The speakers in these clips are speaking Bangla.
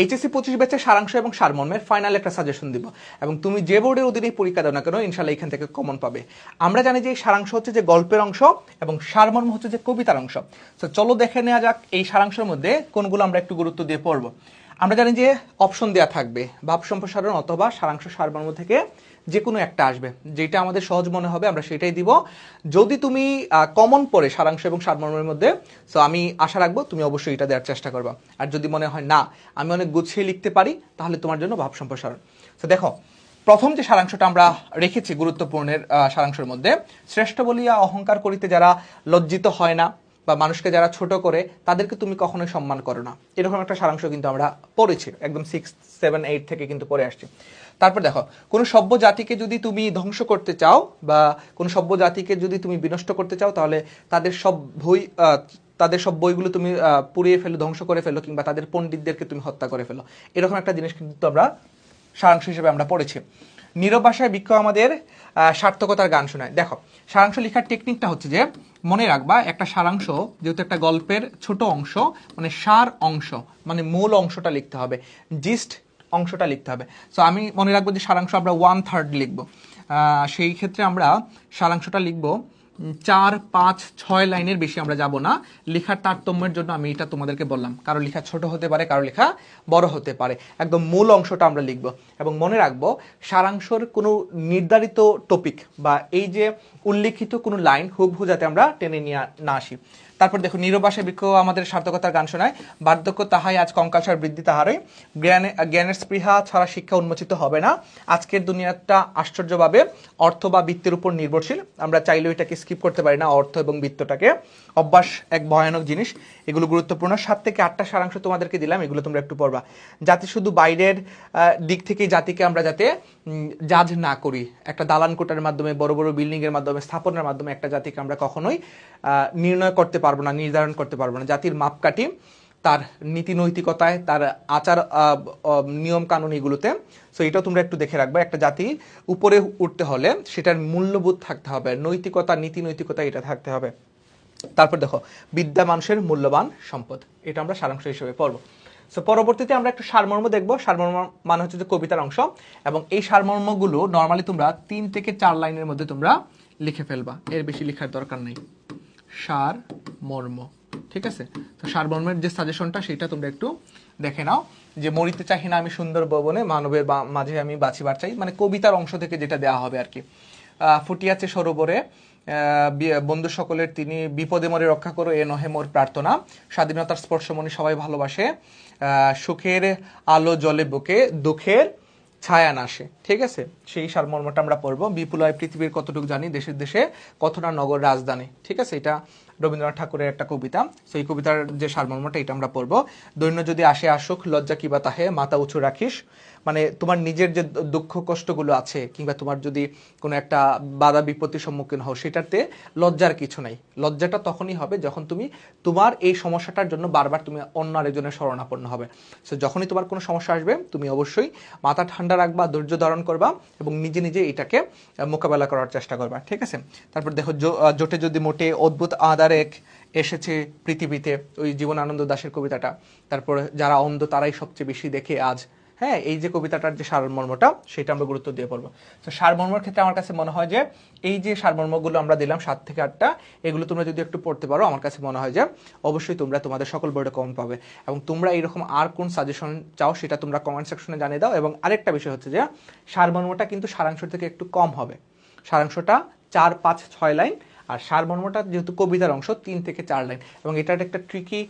এইচএসসি পঁচিশ ব্যাচের সারাংশ এবং সারমর্মের ফাইনাল একটা সাজেশন দিব। এবং তুমি যে বোর্ডের অধীনেই পরীক্ষা দাও না কেন ইনশাল্লাহ এখান থেকে কমন পাবে। আমরা জানি যে এই সারাংশ হচ্ছে যে গল্পের অংশ এবং সারমর্ম হচ্ছে যে কবিতার অংশ। তো চলো দেখে নেওয়া যাক এই সারাংশের মধ্যে কোনগুলো আমরা একটু গুরুত্ব দিয়ে পড়ব। আমরা জানি যে অপশন দেওয়া থাকবে ভাব সম্প্রসারণ অথবা সারাংশ সারমর্ম থেকে যে কোনো একটা আসবে। যেটা আমাদের সহজ মনে হবে, আমরা সেটাই দিব। যদি তুমি কমন পড়ে সারাংশ এবং সারমর্মের মধ্যে তো আমি আশা রাখব তুমি অবশ্যই এটা দেওয়ার চেষ্টা করবা। আর যদি মনে হয় না, আমি অনেক গুছিয়ে লিখতে পারি, তাহলে তোমার জন্য ভাব সম্প্রসারণ। তো দেখো, প্রথম যে সারাংশটা আমরা রেখেছি গুরুত্বপূর্ণের সারাংশের মধ্যে, শ্রেষ্ঠ বলিয়া অহংকার করিতে যারা লজ্জিত হয় না বা মানুষকে যারা ছোট করে, তাদেরকে তুমি কখনোই সম্মান করো না। এরকম একটা সারাংশ কিন্তু আমরা পড়েছি, একদম সিক্স সেভেন এইট থেকে কিন্তু পড়ে আসছি। তারপর দেখো, কোনো সভ্য জাতিকে যদি তুমি ধ্বংস করতে চাও বা কোনো সভ্য জাতিকে যদি তুমি বিনষ্ট করতে চাও, তাহলে তাদের সব বই তাদের সব বইগুলো তুমি পুড়িয়ে ফেলো, ধ্বংস করে ফেলো কিংবা তাদের পণ্ডিতদেরকে তুমি হত্যা করে ফেলো। এরকম একটা জিনিস কিন্তু আমরা সারাংশ হিসেবে আমরা পড়েছি। নীরব ভাষায় বৃক্ষ আমাদের সার্থকতার গান শোনায়। দেখো, সারাংশ লেখার টেকনিকটা হচ্ছে যে, মনে রাখবা, একটা সারাংশ যেহেতু একটা গল্পের ছোট অংশ মানে সার অংশ মানে মূল অংশটা লিখতে হবে জিস্ট অংশটা লিখতে হবে। সো আমি মনে রাখব যে সারাংশ আমরা ওয়ান থার্ড লিখব সেই ক্ষেত্রে আমরা সারাংশটা লিখব চার, পাঁচ, ছয় লাইনের বেশি আমরা যাব না। লেখার তারতম্যের জন্য আমি এটা তোমাদেরকে বললাম। কারও লেখা ছোট হতে পারে, কারও লেখা বড় হতে পারে। একদম মূল অংশটা আমরা লিখব। এবং মনে রাখব, সারাংশর কোনো নির্ধারিত টপিক বা এই যে উল্লেখিত কোনো লাইন হুবহু যাতে আমরা টেনে নিয়ে না আসি। তারপর দেখো নিরবাসে বৃক্ষ আমাদের সার্থকতার গান শোনায়। বার্ধক্য তাহাই আজ কঙ্কালসার বৃদ্ধি তাহারই। জ্ঞানে, জ্ঞানের স্পৃহা ছাড়া শিক্ষা উন্মোচিত হবে না। আজকের দুনিয়াটা আশ্চর্যভাবে অর্থ বা বৃত্তের উপর নির্ভরশীল। আমরা চাইলেও এটাকে স্কিপ করতে পারি না, অর্থ এবং বৃত্তটাকে। অভ্যাস এক ভয়ানক জিনিস। এগুলো গুরুত্বপূর্ণ। সাত থেকে আটটা সারাংশ তোমাদেরকে দিলাম, এগুলো তোমরা একটু পড়বা। যাতে শুধু বাইরের দিক থেকে জাতিকে আমরা যাতে জাজ না করি। একটা দালান কোটার মাধ্যমে, বড় বড় বিল্ডিংয়ের মাধ্যমে, স্থাপনের মাধ্যমে একটা জাতিকে আমরা কখনোই নির্ণয় করতে পারব না, নির্ধারণ করতে পারব না। জাতির মাপকাঠি, তার নীতি নৈতিকতায়, তার আচার নিয়ম কানুন এগুলোতে। সো এটাও তোমরা একটু দেখে রাখবে। একটা জাতি উপরে উঠতে হলে সেটার মূল্যবোধ থাকতে হবে। নৈতিকতা, নীতি নৈতিকতা এটা থাকতে হবে। তারপর দেখো, বিদ্যা মানুষের মূল্যবান সম্পদ। এটা আমরা সারাংশ হিসেবে পড়ব। সো পরবর্তীতে আমরা একটু সারমর্ম দেখব। সারমর্ম মানে হচ্ছে যে কবিতার অংশ। এবং এই সারমর্মগুলো নর্মালি তোমরা তিন থেকে চার লাইনের মধ্যে তোমরা লিখে ফেলবা। এর বেশি লেখার দরকার নেই। সার মর্ম। ঠিক আছে? তো সারমর্মের যে সাজেশনটা সেটা তোমরা একটু দেখে নাও। যে মরিতে চাহি না আমি সুন্দর ভবনে মানবের মাঝে আমি বাঁচিবার চাই। মানে কবিতার অংশ থেকে যেটা দেওয়া হবে আর কি ফুটিয়াছে সরোবরে বন্ধু সকলের তিনি বিপদে মরে রক্ষা করো, এ নহে মোর প্রার্থনা। স্বাধীনতার স্পর্শমণি সবাই ভালোবাসে সুখের আলো জলে বুকে, দুঃখের ছায়া নাশে। ঠিক আছে? সেই সারমর্মটা আমরা পড়ব। বিপুলয় পৃথিবীর কতটুকু জানি, দেশের দেশে কতটা নগর রাজধানী। ঠিক আছে? এটা রবীন্দ্রনাথ ঠাকুরের একটা কবিতা। সেই কবিতার যে সারমর্মটা, এটা আমরা পড়ব। দৈন্য যদি আসে আসুক, লজ্জা কিবা তাহে? মাথা উঁচু রাখিস। মানে তোমার নিজের যে দুঃখ কষ্টগুলো আছে, কিংবা তোমার যদি কোনো একটা বাধা বিপত্তির সম্মুখীন হও, সেটাতে লজ্জার কিছু নাই। লজ্জাটা তখনই হবে যখন তুমি তোমার এই সমস্যাটার জন্য বারবার তুমি অন্য আরেকজনের শরণাপন্ন হবে। সো যখনই তোমার কোনো সমস্যা আসবে, তুমি অবশ্যই মাথা ঠান্ডা রাখবা, ধৈর্য ধারণ করবা এবং নিজে নিজে এটাকে মোকাবেলা করার চেষ্টা করবা। ঠিক আছে? তারপর দেখো জোটে যদি মোটে অদ্ভুত আদার এক এসেছে পৃথিবীতে, ওই জীবনানন্দ দাশের কবিতাটা। তারপর যারা অন্ধ, তারাই সবচেয়ে বেশি দেখে আজ। হ্যাঁ এই যে কবিতাটার যে সারমর্মটা, সেটা আমরা গুরুত্ব দিয়ে পড়ব। তো সারমর্মর ক্ষেত্রে আমার কাছে মনে হয় যে, এই যে সারমর্মগুলো আমরা দিলাম সাত থেকে আটটা, এগুলো তোমরা যদি একটু পড়তে পারো, আমার কাছে মনে হয় যে, অবশ্যই তোমরা তোমাদের সকল বোর্ডে কম পাবে। এবং তোমরা এইরকম আর কোন সাজেশন চাও, সেটা তোমরা কমেন্ট সেকশনে জানিয়ে দাও। এবং আরেকটা বিষয় হচ্ছে যে, সারমর্মটা কিন্তু সারাংশ থেকে একটু কম হবে। সারাংশটা চার, পাঁচ, ছয় লাইন আর সারমর্মটা যেহেতু কবিতার অংশ, তিন থেকে চার লাইন। এবং এটার একটা ট্রিকি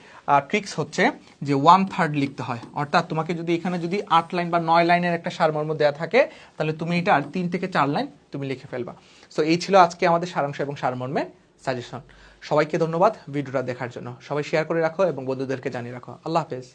ট্রিক্স হচ্ছে যে ওয়ান থার্ড লিখতে হয়। অর্থাৎ তোমাকে যদি এখানে যদি আট লাইন বা নয় লাইনের একটা সারমর্ম দেওয়া থাকে, তাহলে তুমি এটা আর তিন থেকে চার লাইন তুমি লিখে ফেলবা। সো এই ছিল আজকে আমাদের সারাংশ এবং সারমর্মের সাজেশন সবাইকে ধন্যবাদ ভিডিওটা দেখার জন্য। সবাই শেয়ার করে রাখো এবং বন্ধুদেরকে জানিয়ে রাখো। আল্লাহ হাফেজ।